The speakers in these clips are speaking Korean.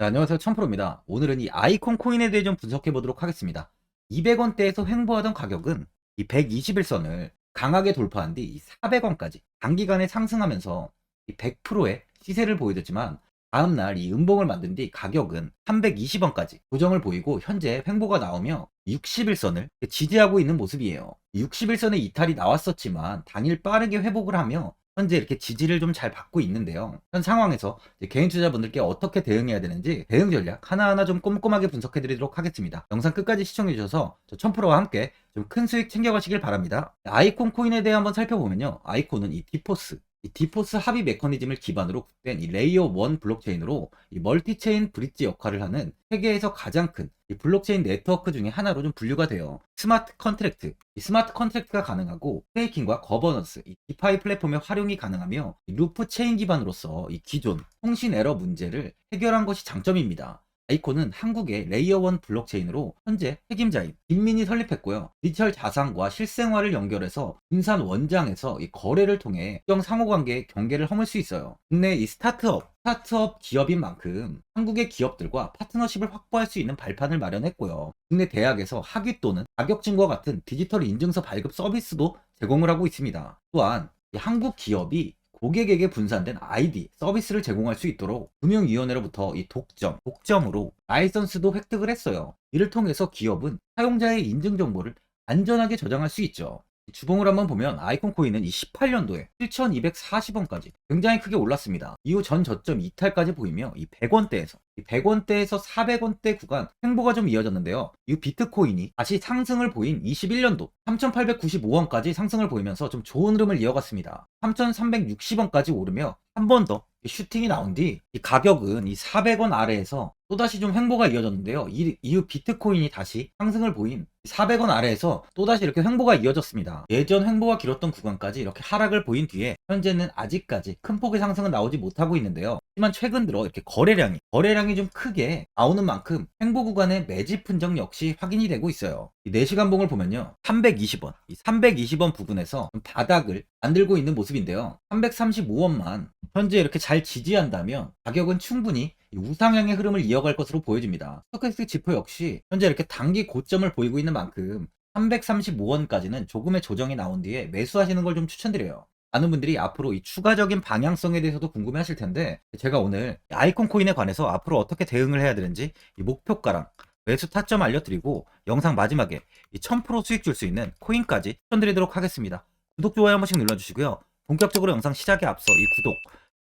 네, 안녕하세요. 천프로입니다. 오늘은 이 아이콘 코인에 대해 좀 분석해 보도록 하겠습니다. 200원대에서 횡보하던 가격은 이 121선을 강하게 돌파한 뒤 400원까지 단기간에 상승하면서 이 100%의 시세를 보여줬지만 다음날 이 음봉을 만든 뒤 가격은 320원까지 조정을 보이고 현재 횡보가 나오며 61선을 지지하고 있는 모습이에요. 61선의 이탈이 나왔었지만 당일 빠르게 회복을 하며 현재 이렇게 지지를 좀 잘 받고 있는데요. 현 상황에서 개인 투자분들께 어떻게 대응해야 되는지 대응 전략 하나하나 좀 꼼꼼하게 분석해 드리도록 하겠습니다. 영상 끝까지 시청해 주셔서 저 천프로와 함께 좀 큰 수익 챙겨가시길 바랍니다. 아이콘 코인에 대해 한번 살펴보면요. 아이콘은 이 디포스, 이 디포스 합의 메커니즘을 기반으로 구된 이 레이어 1 블록체인으로 이 멀티체인 브릿지 역할을 하는 세계에서 가장 큰 이 블록체인 네트워크 중에 하나로 좀 분류가 돼요. 스마트 컨트랙트, 이 스마트 컨트랙트가 가능하고 스테이킹과 거버넌스, 이 디파이 플랫폼의 활용이 가능하며 이 루프 체인 기반으로서 이 기존 통신 에러 문제를 해결한 것이 장점입니다. 아이콘은 한국의 레이어 1 블록체인으로 현재 책임자인 빈민이 설립했고요. 디지털 자산과 실생활을 연결해서 분산 원장에서 이 거래를 통해 특정 상호관계의 경계를 허물 수 있어요. 국내 이 스타트업, 스타트업 기업인 만큼 한국의 기업들과 파트너십을 확보할 수 있는 발판을 마련했고요. 국내 대학에서 학위 또는 자격증과 같은 디지털 인증서 발급 서비스도 제공을 하고 있습니다. 또한 이 한국 기업이 고객에게 분산된 아이디, 서비스를 제공할 수 있도록 금융위원회로부터 이 독점, 독점으로 라이선스도 획득을 했어요. 이를 통해서 기업은 사용자의 인증 정보를 안전하게 저장할 수 있죠. 주봉을 한번 보면 아이콘 코인은 이 18년도에 7,240원까지 굉장히 크게 올랐습니다. 이후 전 저점 이탈까지 보이며 이 100원대에서 이 100원대에서 400원대 구간 횡보가 좀 이어졌는데요. 이후 비트코인이 다시 상승을 보인 21년도 3,895원까지 상승을 보이면서 좀 좋은 흐름을 이어갔습니다. 3,360원까지 오르며 한 번 더 슈팅이 나온 뒤 이 가격은 이 400원 아래에서 또다시 좀 횡보가 이어졌는데요. 이, 이후 비트코인이 다시 상승을 보인 400원 아래에서 또다시 이렇게 횡보가 이어졌습니다. 예전 횡보가 길었던 구간까지 이렇게 하락을 보인 뒤에 현재는 아직까지 큰 폭의 상승은 나오지 못하고 있는데요. 하지만 최근 들어 이렇게 거래량이 거래량이 좀 크게 나오는 만큼 횡보 구간의 매집 분정 역시 확인이 되고 있어요. 이 4시간 봉을 보면요. 320원, 이 320원 부근에서 좀 바닥을 만들고 있는 모습인데요. 335원만 현재 이렇게 잘 지지한다면 가격은 충분히 이 우상향의 흐름을 이어갈 것으로 보여집니다. 스토캐스틱 지표 역시 현재 이렇게 단기 고점을 보이고 있는 만큼 335원까지는 조금의 조정이 나온 뒤에 매수하시는 걸 좀 추천드려요. 많은 분들이 앞으로 이 추가적인 방향성에 대해서도 궁금해 하실 텐데 제가 오늘 아이콘 코인에 관해서 앞으로 어떻게 대응을 해야 되는지 이 목표가랑 매수 타점 알려드리고 영상 마지막에 이1000% 수익 줄 수 있는 코인까지 추천드리도록 하겠습니다. 구독, 좋아요 한 번씩 눌러주시고요. 본격적으로 영상 시작에 앞서 이 구독,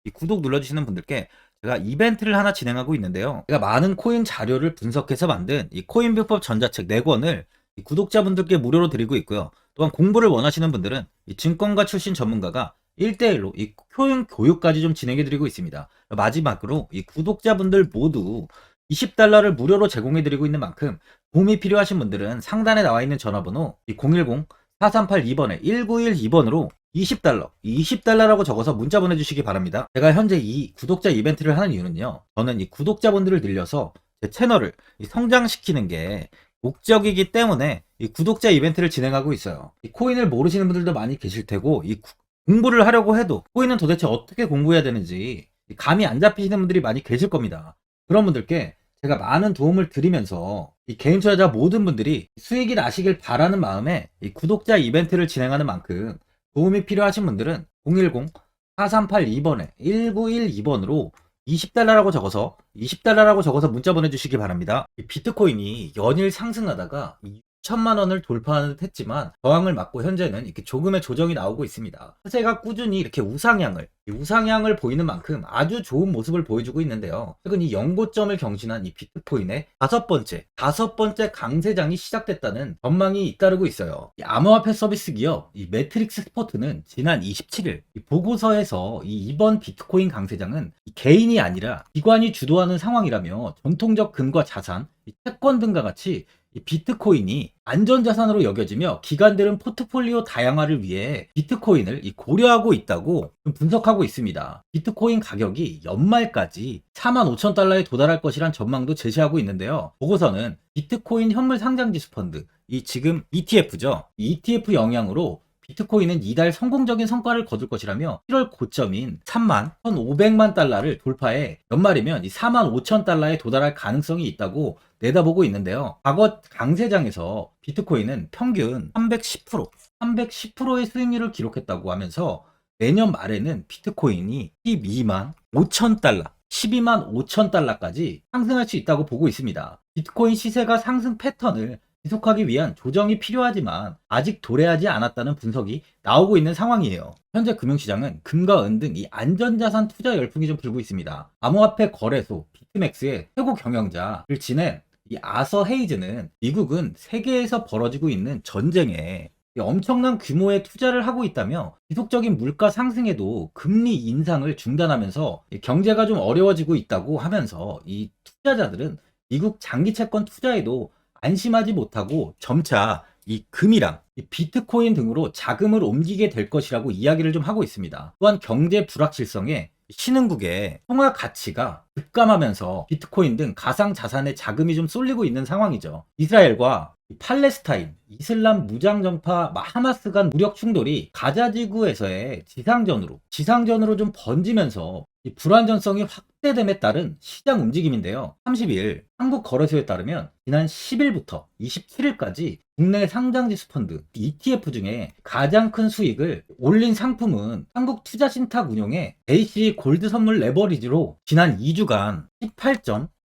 이 구독 눌러주시는 분들께 제가 이벤트를 하나 진행하고 있는데요. 제가 많은 코인 자료를 분석해서 만든 이 코인 비법 전자책 4권을 구독자분들께 무료로 드리고 있고요. 또한 공부를 원하시는 분들은 이 증권가 출신 전문가가 1대1로 이 효용 교육까지 좀 진행해 드리고 있습니다. 마지막으로 이 구독자분들 모두 20달러를 무료로 제공해 드리고 있는 만큼 도움이 필요하신 분들은 상단에 나와 있는 전화번호 010-4382번에 1912번으로 20달러, 20달러라고 적어서 문자 보내주시기 바랍니다. 제가 현재 이 구독자 이벤트를 하는 이유는요. 저는 이 구독자분들을 늘려서 제 채널을 성장시키는 게 목적이기 때문에 이 구독자 이벤트를 진행하고 있어요. 이 코인을 모르시는 분들도 많이 계실 테고 이 공부를 하려고 해도 코인은 도대체 어떻게 공부해야 되는지 감이 안 잡히시는 분들이 많이 계실 겁니다. 그런 분들께 제가 많은 도움을 드리면서 이 개인 투자자 모든 분들이 수익이 나시길 바라는 마음에 이 구독자 이벤트를 진행하는 만큼 도움이 필요하신 분들은 010-4382번에 1912번으로 20달러라고 적어서 20달러라고 적어서 문자 보내주시기 바랍니다. 비트코인이 연일 상승하다가 6 천만 원을 돌파하는 듯 했지만 저항을 맞고 현재는 이렇게 조금의 조정이 나오고 있습니다. 차세가 꾸준히 이렇게 우상향을 우상향을 보이는 만큼 아주 좋은 모습을 보여주고 있는데요. 최근 이 연고점을 경신한 이 비트코인의 다섯 번째 다섯 번째 강세장이 시작됐다는 전망이 잇따르고 있어요. 이 암호화폐 서비스 기업 이 매트릭스 스포트는 지난 27일 이 보고서에서 이 이번 비트코인 강세장은 개인이 아니라 기관이 주도하는 상황이라며 전통적 금과 자산, 채권 등과 같이 이 비트코인이 안전자산으로 여겨지며 기관들은 포트폴리오 다양화를 위해 비트코인을 이 고려하고 있다고 분석하고 있습니다. 비트코인 가격이 연말까지 4만 5천 달러에 도달할 것이란 전망도 제시하고 있는데요. 보고서는 비트코인 현물 상장지수 펀드, 이 지금 ETF죠. 이 ETF 영향으로 비트코인은 이달 성공적인 성과를 거둘 것이라며 7월 고점인 3만 1,500만 달러를 돌파해 연말이면 이 4만 5천 달러에 도달할 가능성이 있다고 내다보고 있는데요. 과거 강세장에서 비트코인은 평균 310%, 310%의 수익률을 기록했다고 하면서 내년 말에는 비트코인이 12만 5천 달러, 12만 5천 달러까지 상승할 수 있다고 보고 있습니다. 비트코인 시세가 상승 패턴을 지속하기 위한 조정이 필요하지만 아직 도래하지 않았다는 분석이 나오고 있는 상황이에요. 현재 금융시장은 금과 은 등 이 안전자산 투자 열풍이 좀 불고 있습니다. 암호화폐 거래소 비트맥스의 최고 경영자를 지낸 이 아서 헤이즈는 미국은 세계에서 벌어지고 있는 전쟁에 이 엄청난 규모의 투자를 하고 있다며 지속적인 물가 상승에도 금리 인상을 중단하면서 이 경제가 좀 어려워지고 있다고 하면서 이 투자자들은 미국 장기 채권 투자에도 안심하지 못하고 점차 이 금이랑 이 비트코인 등으로 자금을 옮기게 될 것이라고 이야기를 좀 하고 있습니다. 또한 경제 불확실성에 신흥국의 통화 가치가 급감하면서 비트코인 등 가상 자산의 자금이 좀 쏠리고 있는 상황이죠. 이스라엘과 이 팔레스타인, 이슬람 무장정파 하마스 간 무력 충돌이 가자 지구에서의 지상전으로 지상전으로 좀 번지면서 이 불안전성이 확대됨에 따른 시장 움직임인데요. 30일 한국 거래소에 따르면 지난 10일부터 27일까지 국내 상장지수 펀드 ETF 중에 가장 큰 수익을 올린 상품은 한국 투자신탁 운용의 AC 골드 선물 레버리지로 지난 2주간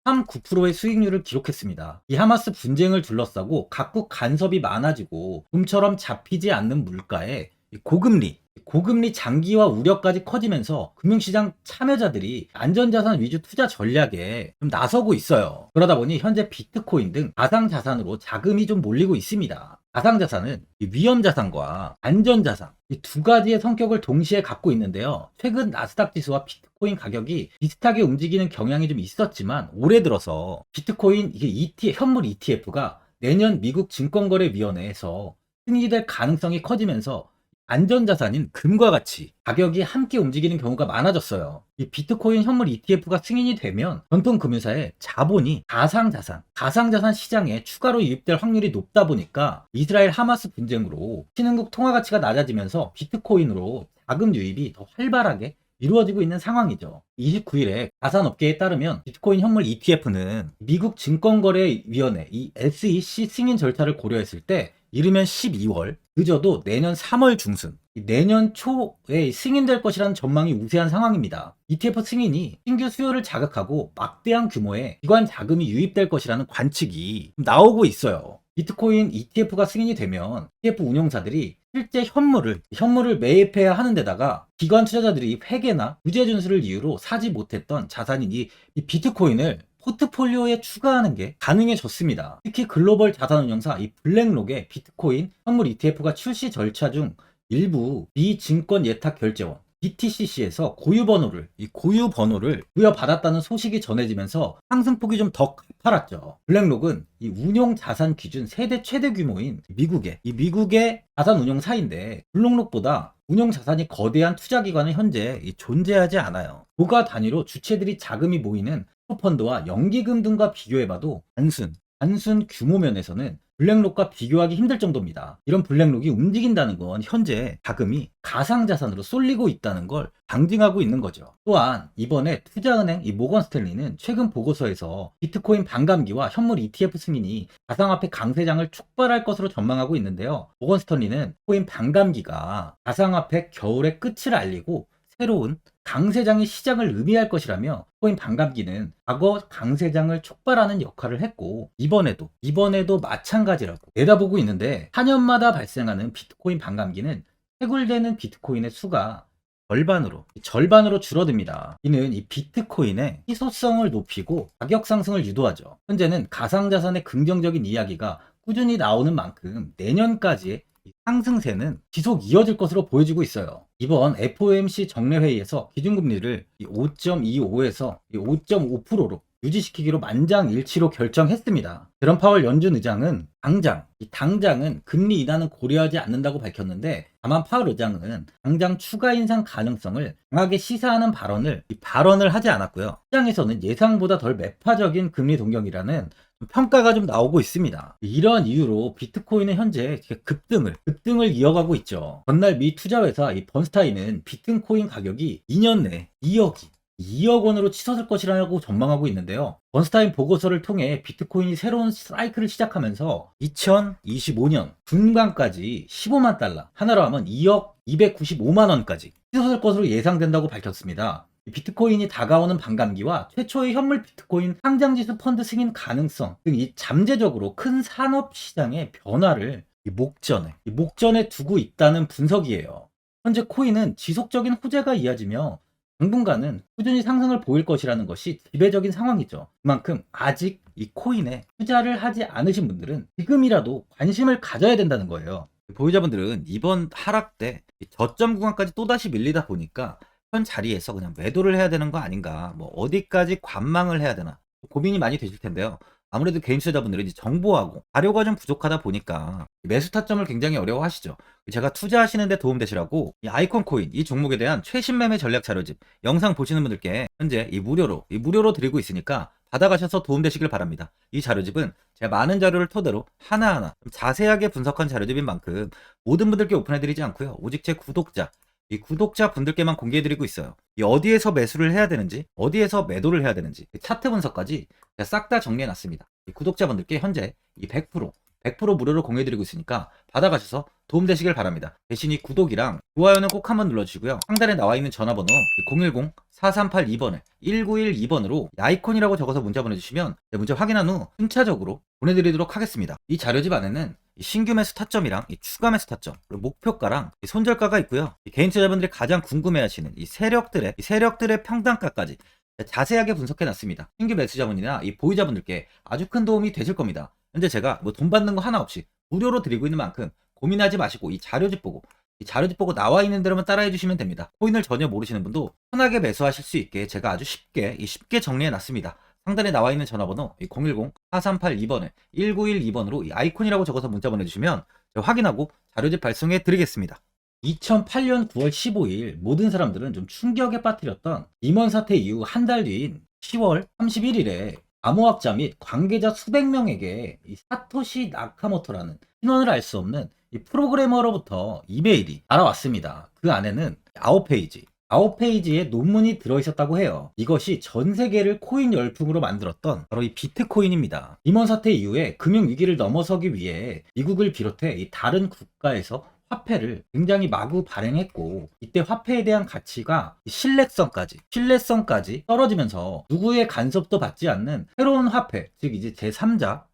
18.39%의 수익률을 기록했습니다. 이 하마스 분쟁을 둘러싸고 각국 간섭이 많아지고 봄처럼 잡히지 않는 물가에 이 고금리, 고금리 장기화 우려까지 커지면서 금융시장 참여자들이 안전자산 위주 투자 전략에 좀 나서고 있어요. 그러다 보니 현재 비트코인 등 가상자산으로 자금이 좀 몰리고 있습니다. 가상자산은 이 위험자산과 안전자산 이 두 가지의 성격을 동시에 갖고 있는데요. 최근 나스닥 지수와 비트코인 가격이 비슷하게 움직이는 경향이 좀 있었지만 올해 들어서 비트코인 이게 ETF, 현물 ETF가 내년 미국 증권거래위원회에서 승인될 가능성이 커지면서 안전자산인 금과 같이 가격이 함께 움직이는 경우가 많아졌어요. 이 비트코인 현물 ETF가 승인이 되면 전통 금융사의 자본이 가상자산, 가상자산 시장에 추가로 유입될 확률이 높다 보니까 이스라엘 하마스 분쟁으로 신흥국 통화 가치가 낮아지면서 비트코인으로 자금 유입이 더 활발하게 이루어지고 있는 상황이죠. 29일에 가산업계에 따르면 비트코인 현물 ETF는 미국 증권거래위원회 이 SEC 승인 절차를 고려했을 때 이르면 12월, 늦어도 내년 3월 중순, 내년 초에 승인될 것이라는 전망이 우세한 상황입니다. ETF 승인이 신규 수요를 자극하고 막대한 규모의 기관 자금이 유입될 것이라는 관측이 나오고 있어요. 비트코인 ETF가 승인이 되면 ETF 운용사들이 실제 현물을 현물을 매입해야 하는 데다가 기관 투자자들이 회계나 부재 준수를 이유로 사지 못했던 자산인 이, 이 비트코인을 포트폴리오에 추가하는 게 가능해졌습니다. 특히 글로벌 자산운용사 이 블랙록의 비트코인 현물 ETF가 출시 절차 중 일부 비증권 예탁 결제원 BTCC에서 고유 번호를 이 고유 번호를 부여받았다는 소식이 전해지면서 상승폭이 좀 더 가팔았죠. 블랙록은 이 운용 자산 기준 세대 최대 규모인 미국의 이 미국의 자산 운용사인데 블록록보다 운용 자산이 거대한 투자 기관은 현재 이 존재하지 않아요. 고가 단위로 주체들이 자금이 모이는 펀드와 연기금 등과 비교해봐도 단순 단순 규모 면에서는 블랙록과 비교하기 힘들 정도입니다. 이런 블랙록이 움직인다는 건 현재 자금이 가상자산으로 쏠리고 있다는 걸 방증하고 있는 거죠. 또한 이번에 투자은행 이 모건 스탠리는 최근 보고서에서 비트코인 반감기와 현물 ETF 승인이 가상화폐 강세장을 축발할 것으로 전망하고 있는데요. 모건 스탠리는 코인 반감기가 가상화폐 겨울의 끝을 알리고 새로운 강세장의 시작을 의미할 것이라며 코인 반감기는 과거 강세장을 촉발하는 역할을 했고 이번에도 이번에도 마찬가지라고 내다보고 있는데 4년마다 발생하는 비트코인 반감기는 해굴되는 비트코인의 수가 절반으로 절반으로 줄어듭니다. 이는 이 비트코인의 희소성을 높이고 가격 상승을 유도하죠. 현재는 가상자산의 긍정적인 이야기가 꾸준히 나오는 만큼 내년까지의 이 상승세는 지속 이어질 것으로 보여지고 있어요. 이번 FOMC 정례회의에서 기준금리를 5.25에서 5.5%로 유지시키기로 만장일치로 결정했습니다. 제롬 파월 연준 의장은 당장, 이 당장은 금리 인하는 고려하지 않는다고 밝혔는데 다만 파월 의장은 당장 추가 인상 가능성을 강하게 시사하는 발언을 이 발언을 하지 않았고요. 시장에서는 예상보다 덜 매파적인 금리 동경이라는 평가가 좀 나오고 있습니다. 이러한 이유로 비트코인은 현재 급등을 급등을 이어가고 있죠. 전날 미 투자회사 이 번스타인은 비트코인 가격이 2년 내 2억이 2억 원으로 치솟을 것이라고 전망하고 있는데요. 번스타인 보고서를 통해 비트코인이 새로운 사이클을 시작하면서 2025년 중반까지 15만 달러, 하나로 하면 2억 295만 원까지 치솟을 것으로 예상된다고 밝혔습니다. 이 비트코인이 다가오는 반감기와 최초의 현물 비트코인 상장지수 펀드 승인 가능성 등 이 잠재적으로 큰 산업 시장의 변화를 이 목전에 이 목전에 두고 있다는 분석이에요. 현재 코인은 지속적인 호재가 이어지며 당분간은 꾸준히 상승을 보일 것이라는 것이 지배적인 상황이죠. 그만큼 아직 이 코인에 투자를 하지 않으신 분들은 지금이라도 관심을 가져야 된다는 거예요. 보유자분들은 이번 하락 때이 저점 구간까지 또다시 밀리다 보니까 현 자리에서 그냥 매도를 해야 되는 거 아닌가, 뭐 어디까지 관망을 해야 되나 고민이 많이 되실 텐데요. 아무래도 개인 투자자분들은 이제 정보하고 자료가 좀 부족하다 보니까 매수 타점을 굉장히 어려워하시죠. 제가 투자하시는데 도움되시라고 이 아이콘 코인 이 종목에 대한 최신 매매 전략 자료집 영상 보시는 분들께 현재 이 무료로 이 무료로 드리고 있으니까 받아가셔서 도움되시길 바랍니다. 이 자료집은 제가 많은 자료를 토대로 하나하나 좀 자세하게 분석한 자료집인 만큼 모든 분들께 오픈해드리지 않고요. 오직 제 구독자 이 구독자 분들께만 공개해드리고 있어요. 이 어디에서 매수를 해야 되는지, 어디에서 매도를 해야 되는지, 이 차트 분석까지 싹 다 정리해놨습니다. 이 구독자분들께 현재 이 100%, 100% 무료로 공개해드리고 있으니까 받아가셔서 도움되시길 바랍니다. 대신 이 구독이랑 좋아요는 꼭 한번 눌러주시고요. 상단에 나와 있는 전화번호 010-4382번에 1912번으로 아이콘이라고 적어서 문자 보내주시면 문자 확인한 후 순차적으로 보내드리도록 하겠습니다. 이 자료집 안에는 이 신규 매수 타점이랑 이 추가 매수 타점 그리고 목표가랑 이 손절가가 있고요. 이 개인 투자자분들이 가장 궁금해하시는 이 세력들의 이 세력들의 평단가까지 자세하게 분석해 놨습니다. 신규 매수자분이나 이 보유자분들께 아주 큰 도움이 되실 겁니다. 현재 제가 뭐 돈 받는 거 하나 없이 무료로 드리고 있는 만큼 고민하지 마시고 이 자료집 보고 이 자료집 보고 나와 있는 대로만 따라해 주시면 됩니다. 코인을 전혀 모르시는 분도 편하게 매수하실 수 있게 제가 아주 쉽게 이 쉽게 정리해 놨습니다. 상단에 나와 있는 전화번호 010-4382번에 1912번으로 이 아이콘이라고 적어서 문자 보내주시면 확인하고 자료집 발송해 드리겠습니다. 2008년 9월 15일 모든 사람들은 좀 충격에 빠뜨렸던 임원 사태 이후 한 달 뒤인 10월 31일에 암호학자 및 관계자 수백 명에게 이 사토시 나카모토라는 신원을 알 수 없는 이 프로그래머로부터 이메일이 알아왔습니다. 그 안에는 9페이지, 9페이지에 논문이 들어있었다고 해요. 이것이 전 세계를 코인 열풍으로 만들었던 바로 이 비트코인입니다. 임원 사태 이후에 금융위기를 넘어서기 위해 미국을 비롯해 이 다른 국가에서 화폐를 굉장히 마구 발행했고 이때 화폐에 대한 가치가 신뢰성까지 신뢰성까지 떨어지면서 누구의 간섭도 받지 않는 새로운 화폐 즉 이제 제3자